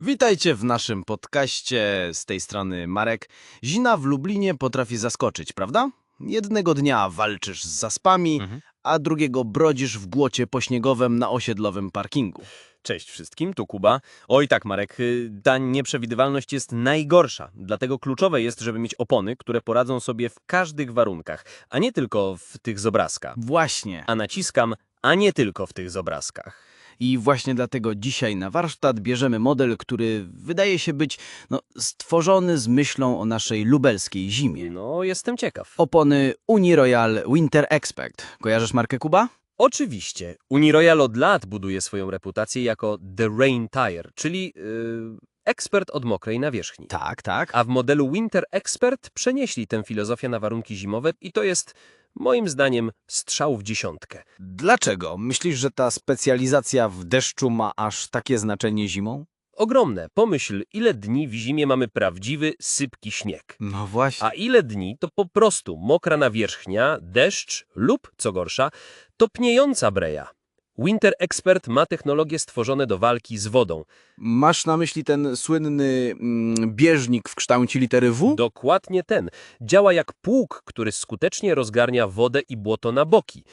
Witajcie w naszym podcaście. Z tej strony Marek. Zina w Lublinie potrafi zaskoczyć, prawda? Jednego dnia walczysz z zaspami, Mhm. a drugiego brodzisz w głocie pośniegowym na osiedlowym parkingu. Cześć wszystkim, tu Kuba. Oj tak, Marek, y, ta nieprzewidywalność jest najgorsza. Dlatego kluczowe jest, żeby mieć opony, które poradzą sobie w każdych warunkach, a nie tylko w tych z obrazka. Właśnie. A naciskam, a nie tylko w tych z obrazkach. I właśnie dlatego dzisiaj na warsztat bierzemy model, który wydaje się być no, stworzony z myślą o naszej lubelskiej zimie. No, jestem ciekaw. Opony Uniroyal Winter Expect. Kojarzysz markę Kuba? Oczywiście, Uniroyal od lat buduje swoją reputację jako The Rain Tire, czyli yy, ekspert od mokrej nawierzchni. Tak, tak. A w modelu Winter Expert przenieśli tę filozofię na warunki zimowe i to jest, moim zdaniem, strzał w dziesiątkę. Dlaczego? Myślisz, że ta specjalizacja w deszczu ma aż takie znaczenie zimą? Ogromne. Pomyśl, ile dni w zimie mamy prawdziwy, sypki śnieg. No właśnie. A ile dni to po prostu mokra nawierzchnia, deszcz lub, co gorsza, topniejąca breja. Winter Expert ma technologie stworzone do walki z wodą. Masz na myśli ten słynny mm, bieżnik w kształcie litery W? Dokładnie ten. Działa jak pług, który skutecznie rozgarnia wodę i błoto na boki.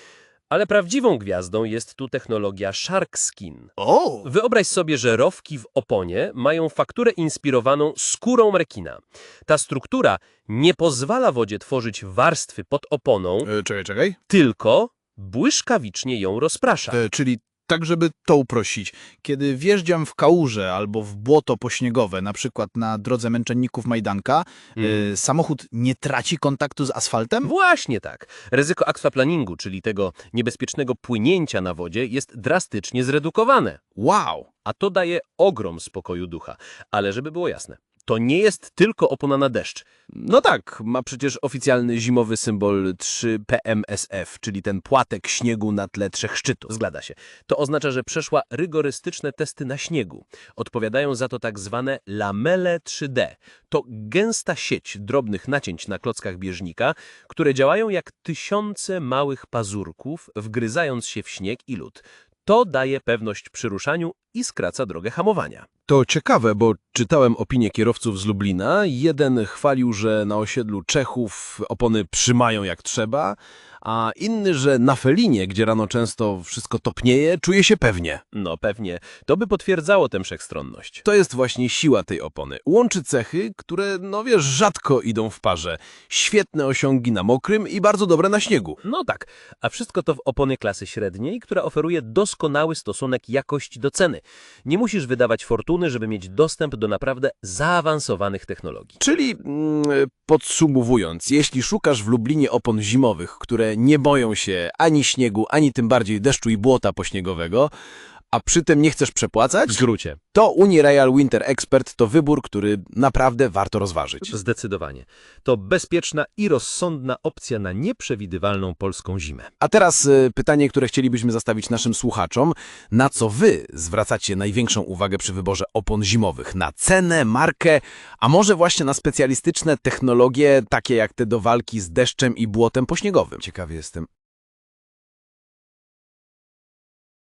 Ale prawdziwą gwiazdą jest tu technologia Shark Skin. O! Wyobraź sobie, że rowki w oponie mają fakturę inspirowaną skórą rekina. Ta struktura nie pozwala wodzie tworzyć warstwy pod oponą, E, czekaj, czekaj. tylko błyskawicznie ją rozprasza. E, czyli tak, żeby to uprościć. Kiedy wjeżdżam w kałużę albo w błoto pośniegowe, na przykład na drodze męczenników Majdanka, Mm. samochód nie traci kontaktu z asfaltem? Właśnie tak. Ryzyko aquaplaningu, czyli tego niebezpiecznego płynięcia na wodzie, jest drastycznie zredukowane. Wow! A to daje ogrom spokoju ducha. Ale żeby było jasne, to nie jest tylko opona na deszcz. No tak, ma przecież oficjalny zimowy symbol 3PMSF, czyli ten płatek śniegu na tle trzech szczytów. Zgadza się. To oznacza, że przeszła rygorystyczne testy na śniegu. Odpowiadają za to tak zwane lamele 3D. To gęsta sieć drobnych nacięć na klockach bieżnika, które działają jak tysiące małych pazurków, wgryzając się w śnieg i lód. To daje pewność przy ruszaniu i skraca drogę hamowania. To ciekawe, bo czytałem opinie kierowców z Lublina. Jeden chwalił, że na osiedlu Czechów opony przymają jak trzeba, a inny, że na Felinie, gdzie rano często wszystko topnieje, czuje się pewnie. No pewnie, to by potwierdzało tę wszechstronność. To jest właśnie siła tej opony. Łączy cechy, które, no wiesz, rzadko idą w parze. Świetne osiągi na mokrym i bardzo dobre na śniegu. No tak, a wszystko to w oponie klasy średniej, która oferuje doskonały stosunek jakości do ceny. Nie musisz wydawać fortuny, żeby mieć dostęp do naprawdę zaawansowanych technologii. Czyli mm, podsumowując, jeśli szukasz w Lublinie opon zimowych, które nie boją się ani śniegu, ani tym bardziej deszczu i błota pośniegowego, a przy tym nie chcesz przepłacać, W skrócie. to Unireal Winter Expert to wybór, który naprawdę warto rozważyć. Zdecydowanie. To bezpieczna i rozsądna opcja na nieprzewidywalną polską zimę. A teraz y, pytanie, które chcielibyśmy zastawić naszym słuchaczom. Na co wy zwracacie największą uwagę przy wyborze opon zimowych? Na cenę, markę, a może właśnie na specjalistyczne technologie, takie jak te do walki z deszczem i błotem pośniegowym? Ciekawy jestem,